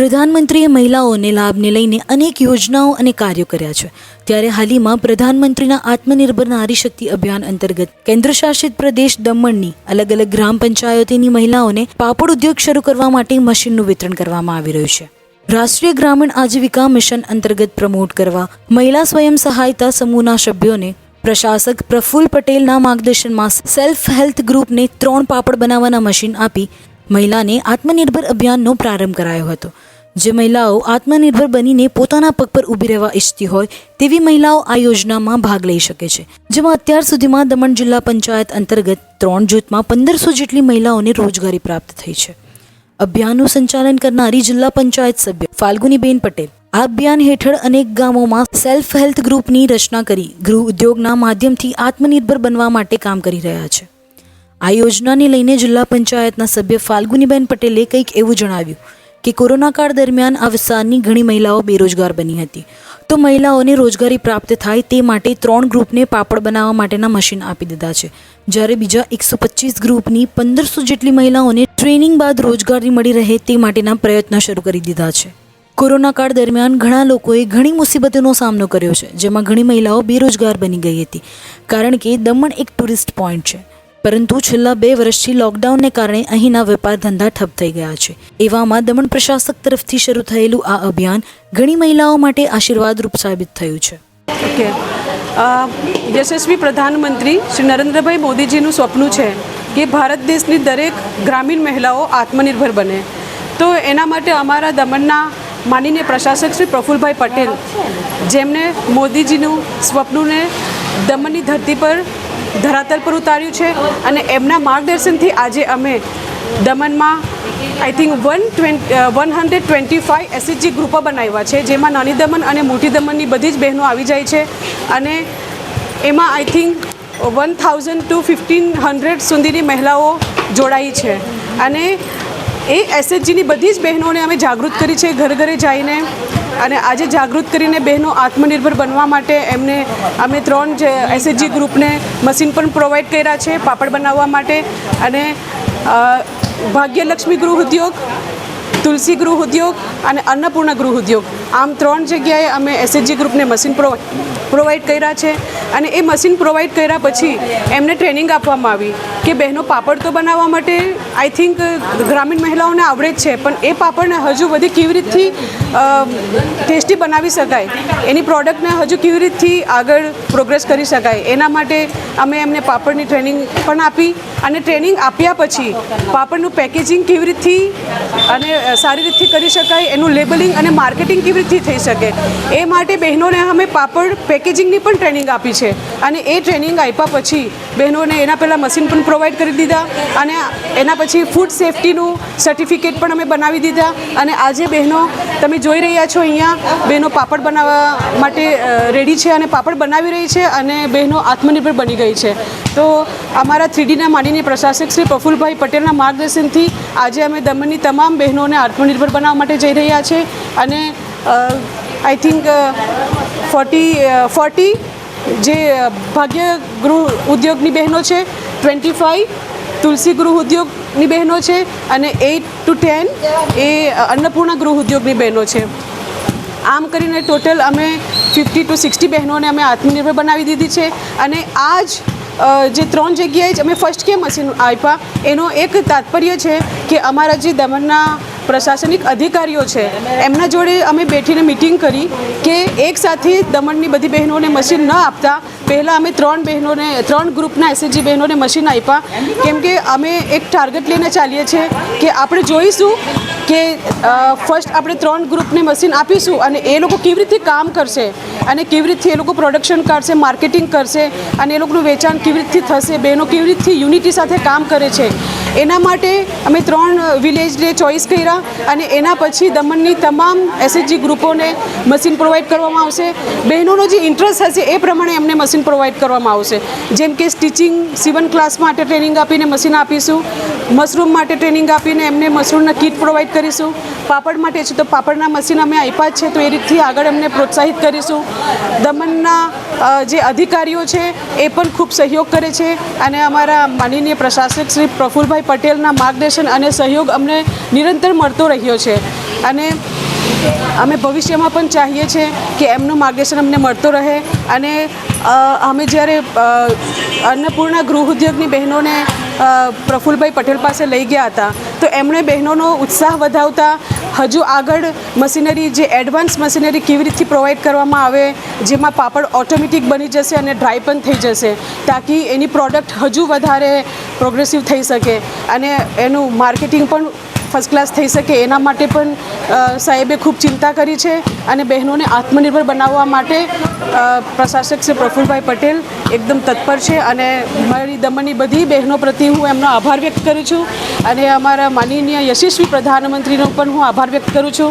પ્રધાનમંત્રીએ મહિલાઓને લાભને લઈને અનેક યોજનાઓ અને કાર્યો કર્યા છે. ત્યારે હાલમાં પ્રધાનમંત્રીના આત્મનિર્ભર નારી શક્તિ અભિયાન અંતર્ગત કેન્દ્રશાસિત પ્રદેશ દમણની અલગ અલગ ગ્રામ પંચાયતોની મહિલાઓને પાપડ ઉદ્યોગ શરૂ કરવા માટે મશીનનું વિતરણ કરવામાં આવી રહ્યું છે. રાષ્ટ્રીય ગ્રામીણ આજીવિકા મિશન અંતર્ગત પ્રમોટ કરવા મહિલા સ્વયં સહાયતા સમૂહના સભ્યોને પ્રશાસક પ્રફુલ્લ પટેલના માર્ગદર્શનમાં સેલ્ફ હેલ્થ ગ્રુપને ત્રણ પાપડ બનાવવાના મશીન આપી મહિલાને આત્મનિર્ભર અભિયાનનો પ્રારંભ કરાયો હતો. જે મહિલાઓ આત્મનિર્ભર બનીને પોતાના પગ પર ઊભી રહેવા ઈચ્છતી હોય, તેવી મહિલાઓ આ યોજનામાં ભાગ લઈ શકે છે. જેમાં અત્યાર સુધીમાં દમણ જિલ્લા પંચાયત અંતર્ગત ત્રણ જૂથમાં પંદરસો જેટલી મહિલાઓને રોજગારી પ્રાપ્ત થઈ છે. અભિયાનનું સંચાલન કરનારી જિલ્લા પંચાયત સભ્ય ફાલ્ગુનીબેન પટેલ આ અભિયાન હેઠળ અનેક ગામોમાં સેલ્ફ હેલ્થ ગ્રુપની રચના કરી ગૃહ ઉદ્યોગના માધ્યમથી આત્મનિર્ભર બનવા માટે કામ કરી રહ્યા છે. આ યોજનાને લઈને જિલ્લા પંચાયતના સભ્ય ફાલ્ગુનીબેન પટેલે કંઈક એવું જણાવ્યું. કે કોરોના કાળ દરમિયાન આ વિસ્તારની ઘણી મહિલાઓ બેરોજગાર બની હતી. તો મહિલાઓને રોજગારી પ્રાપ્ત થાય તે માટે ત્રણ ગ્રુપને પાપડ બનાવવા માટેના મશીન આપી દીધા છે. જ્યારે બીજા એકસો પચીસ ગ્રુપની પંદરસો જેટલી મહિલાઓને ટ્રેનિંગ બાદ રોજગારી મળી રહે તે માટેના પ્રયત્ન શરૂ કરી દીધા છે. કોરોના કાળ દરમિયાન ઘણા લોકોએ ઘણી મુસીબતોનો સામનો કર્યો છે, જેમાં ઘણી મહિલાઓ બેરોજગાર બની ગઈ હતી. કારણ કે દમણ એક ટુરિસ્ટ પોઈન્ટ છે. પરંતુ છેલ્લા બે વર્ષથી લોકડાઉનને કારણે અહીંના વેપાર ધંધા ઠપ થઈ ગયા છે. એવામાં દમણ પ્રશાસક તરફથી શરૂ થયેલું આ અભિયાન ઘણી મહિલાઓ માટે આશીર્વાદરૂપ સાબિત થયું છે. ઓકે. યશસ્વી પ્રધાનમંત્રી શ્રી નરેન્દ્રભાઈ મોદીજીનું સ્વપ્ન છે કે ભારત દેશની દરેક ગ્રામીણ મહિલાઓ આત્મનિર્ભર બને. તો એના માટે અમારા દમણના માનીને પ્રશાસક શ્રી પ્રફુલભાઈ પટેલ જેમને મોદીજીનું સ્વપ્નને દમણની ધરતી પર ધરાતલ પર ઉતાર્યું છે અને એમના માર્ગદર્શનથી આજે અમે દમણમાં I think one twenty one hundred twenty five SHG ગ્રુપો બનાવ્યા છે, જેમાં નાની દમણ અને મોટી દમણની બધી જ બહેનો આવી જાય છે અને એમાં I think one thousand two fifteen hundred સુધીની મહિલાઓ જોડાઈ છે. અને એ એસએચજીની બધી જ બહેનોને અમે જાગૃત કરી છે, ઘર ઘરે જઈને. અને આજે જાગૃત કરીને બહેનો આત્મનિર્ભર બનવા માટે એમને અમે ત્રણ જે એસએચજી ગ્રુપને મશીન પણ પ્રોવાઈડ કર્યા છે, પાપડ બનાવવા માટે. અને ભાગ્યલક્ષ્મી ગૃહ ઉદ્યોગ તુલસી ગૃહ ઉદ્યોગ અને અન્નપૂર્ણા ગૃહ ઉદ્યોગ. આમ ત્રણ જગ્યાએ અમે એસએચજી ગ્રુપને મશીન પ્રો, પ્રોવાઈડ કર્યા છે અને એ મશીન પ્રોવાઈડ કર્યા પછી એમને ટ્રેનિંગ આપવામાં આવી કે બહેનો પાપડ તો બનાવવા માટે આઈ થિંક ગ્રામીણ મહિલાઓને આવડે જ છે, પણ એ પાપડને હજુ બધી કેવી રીતથી ટેસ્ટી બનાવી શકાય? એની પ્રોડક્ટને હજુ કેવી રીતથી આગળ પ્રોગ્રેસ કરી શકાય? એના માટે અમે એમને પાપડની ટ્રેનિંગ પણ આપી અને ટ્રેનિંગ આપ્યા પછી પાપડનું પેકેજિંગ કેવી રીતથી અને સારી રીતથી કરી શકાય, એનું લેબલિંગ અને માર્કેટિંગ કેવી રીતથી થઈ શકે? એ માટે બહેનોને અમે પાપડ પેકેજિંગની પણ ટ્રેનિંગ આપી છે. અને એ ટ્રેનિંગ આપ્યા પછી બહેનોને એના પહેલાં મશીન પણ પ્રોવાઈડ કરી દીધા અને એના પછી ફૂડ સેફ્ટીનું સર્ટિફિકેટ પણ અમે બનાવી દીધા. અને આજે બહેનો, તમે જોઈ રહ્યા છો અહીંયા, બહેનો પાપડ બનાવવા માટે રેડી છે અને પાપડ બનાવી રહી છે અને બહેનો આત્મનિર્ભર બની ગઈ છે. તો અમારા થ્રીડીના માનીની પ્રશાસક શ્રી પ્રફુલભાઈ પટેલના માર્ગદર્શનથી આજે અમે દમણની તમામ બહેનોને આત્મનિર્ભર બનાવવા માટે જઈ રહ્યા છે અને આઈ થિંક ફોર્ટી ફોર્ટી જે ભાગ્ય ગૃહ ઉદ્યોગની બહેનો છે ટ્વેન્ટી ફાઇવ તુલસી ગૃહ ઉદ્યોગની બહેનો છે અને એઇટ ટુ ટેન એ અન્નપૂર્ણા ગૃહ ઉદ્યોગની બહેનો છે. આમ કરીને ટોટલ અમે ફિફ્ટી ટુ સિક્સટી બહેનોને અમે આત્મનિર્ભર બનાવી દીધી છે અને આ જ જે ત્રણ જગ્યાએ જ અમે ફર્સ્ટ કે મશીન આપ્યા, એનો એક તાત્પર્ય છે કે અમારા જે દમણના પ્રશાસનિક અધિકારીઓ છે. એમના જોડે અમે બેઠીને મિટિંગ કરી કે એકસાથે દમણની બધી બહેનોને મશીન ન આપતા. પહેલાં અમે ત્રણ બહેનોને, ત્રણ ગ્રુપના એસએચજી બહેનોને મશીન આપ્યા. કેમ કે અમે એક ટાર્ગેટ લઈને ચાલીએ છીએ કે આપણે જોઈશું કે ફર્સ્ટ આપણે ત્રણ ગ્રુપને મશીન આપીશું અને એ લોકો કેવી રીતે કામ કરશે અને કેવી રીતથી એ લોકો પ્રોડક્શન કરશે માર્કેટિંગ કરશે અને એ લોકોનું વેચાણ કેવી રીતથી થશે બહેનો કેવી રીતથી યુનિટી સાથે કામ કરે છે. એના માટે અમે ત્રણ વિલેજને ચોઈસ કર્યા અને એના પછી દમણની તમામ એસએચજી ગ્રુપોને મશીન પ્રોવાઈડ કરવામાં આવશે. બહેનોનો જે ઇન્ટરેસ્ટ હશે એ પ્રમાણે એમને મશીન પ્રોવાઈડ કરવામાં આવશે. જેમ કે સ્ટિચિંગ સીવન ક્લાસ માટે ટ્રેનિંગ આપીને મશીન આપીશું. મશરૂમ માટે ટ્રેનિંગ આપીને એમને મશરૂમના કીટ પ્રોવાઈડ કરીશું. પાપડ માટે છે તો પાપડના મશીન અમે આપ્યા છે, તો એ રીતથી આગળ અમને પ્રોત્સાહિત કરીશું. દમણના જે અધિકારીઓ છે, એ પણ ખૂબ સહયોગ કરે છે અને અમારા માનનીય પ્રશાસક શ્રી પ્રફુલભાઈ પટેલના માર્ગદર્શન અને સહયોગ અમને નિરંતર મળતો રહ્યો છે. અને અમે ભવિષ્યમાં પણ ચાહીએ છીએ કે એમનું માર્ગદર્શન અમને મળતો રહે અને અમે જ્યારે અન્નપૂર્ણા ગૃહ ઉદ્યોગની બહેનોને પ્રફુલભાઈ પટેલ પાસે લઈ ગયા હતા. તો એમણે બહેનોનો ઉત્સાહ વધાવતા હજુ આગળ મશીનરી, જે એડવાન્સ મશીનરી કેવી રીતથી પ્રોવાઈડ કરવામાં આવે, જેમાં પાપડ ઓટોમેટિક બની જશે અને ડ્રાય પણ થઈ જશે, તાકી એની પ્રોડક્ટ હજુ વધારે પ્રોગ્રેસિવ થઈ શકે. અને એનું માર્કેટિંગ પણ ફર્સ્ટ ક્લાસ થઈ શકે એના માટે પણ સાહેબે ખૂબ ચિંતા કરી છે અને બહેનોને આત્મનિર્ભર બનાવવા માટે પ્રશાસક શ્રી પ્રફુલભાઈ પટેલ એકદમ તત્પર છે અને મારી દમણની બધી બહેનો પ્રત્યે હું એમનો આભાર વ્યક્ત કરું છું અને અમારા માનનીય યશસ્વી પ્રધાનમંત્રીનો પણ હું આભાર વ્યક્ત કરું છું.